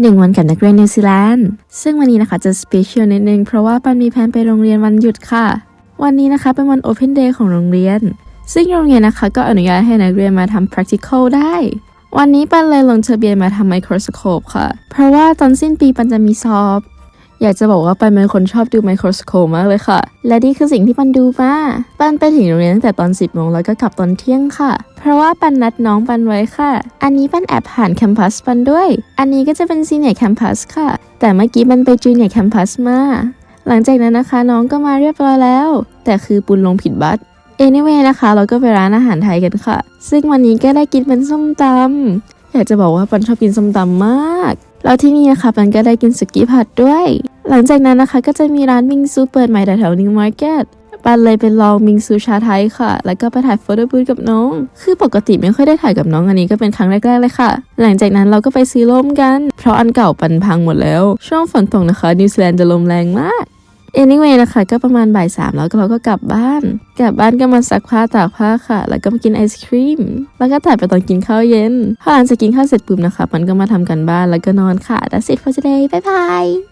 หนึ่งวันกับนักเรียนนิวซีแลนด์ ซึ่งวันนี้นะคะจะสเปเชียลนิดนึงเพราะว่าปันมีแผนไปโรงเรียนวันหยุดค่ะ วันนี้นะคะเป็นวัน Open Day ของโรงเรียน ซึ่งโรงเรียนนะคะก็อนุญาตให้นักเรียนมาทำ practical ได้ วันนี้ปันเลยลงทะเบียนมาทำ microscope ค่ะ เพราะว่าตอนสิ้นปีปันจะมีสอบ อยากจะบอกว่าปันเป็นคนชอบดูไมโครสโคปมากเลยค่ะ และนี่คือสิ่งที่ปันดูมาปันไปถึงโรงเรียนตั้งแต่ตอน 10โมงแล้วก็กลับตอนเที่ยงค่ะ เพราะว่าปันนัดน้องปันไว้ค่ะ อันนี้ปันแอบผ่านแคมปัสปันด้วย อันนี้ก็จะเป็นซีเนียร์แคมปัสค่ะ แต่เมื่อกี้ปันไปจูเนียร์แคมปัสมา หลังจากนั้นนะคะน้องก็มาเรียบร้อยแล้ว แต่คือปุนลงผิดบัตร anyway นะคะ เราก็ไปร้านอาหารไทยกันค่ะ ซึ่งวันนี้ก็ได้กินเป็นส้มตำอยากจะบอกว่าปันชอบกินส้มตำมาก แล้วที่นี่นะคะปันก็ได้กินสุกี้ผัดด้วย หลังจากนั้นนะคะก็จะมีร้านมิงซูเปิดใหม่แถวนิวมาร์เก็ตปันเลยไปลองมิงซูชาไทยค่ะ แล้วก็ไปถ่ายโฟโต้บูธกับน้อง คือปกติไม่ค่อยได้ถ่ายกับน้องอันนี้ก็เป็นครั้งแรก ๆ เลยค่ะ หลังจากนั้นเราก็ไปซื้อร่มกัน เพราะอันเก่าปันพังหมดแล้ว ช่วงฝนตกนะคะนิวซีแลนด์จะลมแรงมาก anyway นะคะก็ประมาณบ่ายสามแล้วก็เราก็กลับบ้าน กลับบ้านก็มาซักผ้าตากผ้าค่ะ แล้วก็มากินไอศครีม แล้วก็ถ่ายไปตอนกินข้าวเย็น พอหลังจากกินข้าวเสร็จปุ๊บนะคะมันก็มาทำกันบ้านแล้วก็นอนค่ะ that's it for today bye bye